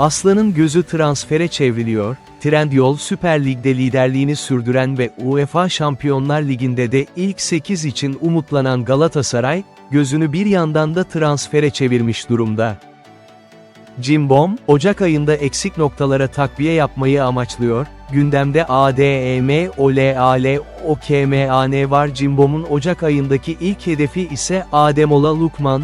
Aslan'ın gözü transfere çevriliyor, Trendyol Süper Lig'de liderliğini sürdüren ve UEFA Şampiyonlar Ligi'nde de ilk 8 için umutlanan Galatasaray, gözünü bir yandan da transfere çevirmiş durumda. Cimbom, Ocak ayında eksik noktalara takviye yapmayı amaçlıyor, gündemde ADEM, OLAL, OKMAN var Cimbom'un Ocak ayındaki ilk hedefi ise Ademola Lukman,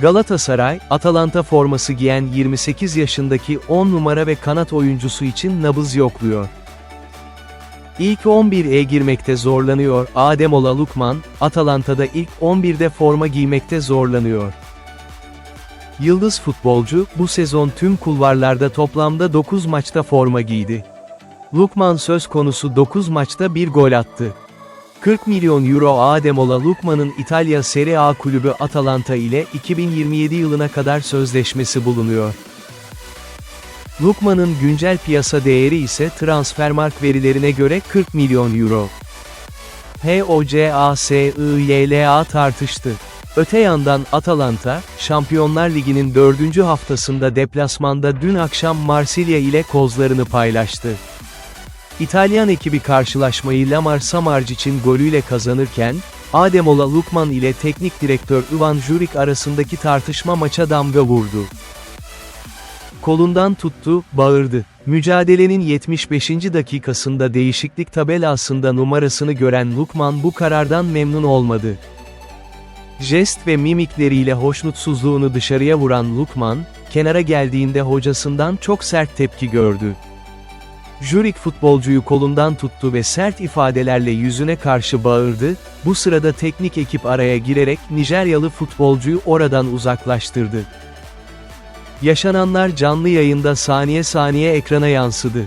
Galatasaray, Atalanta forması giyen 28 yaşındaki 10 numara ve kanat oyuncusu için nabız yokluyor. İlk 11'e girmekte zorlanıyor, Ademola Lukman, Atalanta'da ilk 11'de forma giymekte zorlanıyor. Yıldız futbolcu, bu sezon tüm kulvarlarda toplamda 9 maçta forma giydi. Lukman söz konusu 9 maçta bir gol attı. 40 milyon euro Ademola Lukman'ın İtalya Serie A kulübü Atalanta ile 2027 yılına kadar sözleşmesi bulunuyor. Lukman'ın güncel piyasa değeri ise Transfermarkt verilerine göre 40 milyon euro. HOCASIYLA tartıştı. Öte yandan Atalanta, Şampiyonlar Ligi'nin 4. haftasında deplasmanda dün akşam Marsilya ile kozlarını paylaştı. İtalyan ekibi karşılaşmayı Lamar Samardzic'in golüyle kazanırken, Ademola Lukman ile teknik direktör Ivan Juric arasındaki tartışma maça damga vurdu. Kolundan tuttu, bağırdı. Mücadelenin 75. dakikasında değişiklik tabelasında numarasını gören Lukman bu karardan memnun olmadı. Jest ve mimikleriyle hoşnutsuzluğunu dışarıya vuran Lukman, kenara geldiğinde hocasından çok sert tepki gördü. Jürik futbolcuyu kolundan tuttu ve sert ifadelerle yüzüne karşı bağırdı, bu sırada teknik ekip araya girerek Nijeryalı futbolcuyu oradan uzaklaştırdı. Yaşananlar canlı yayında saniye saniye ekrana yansıdı.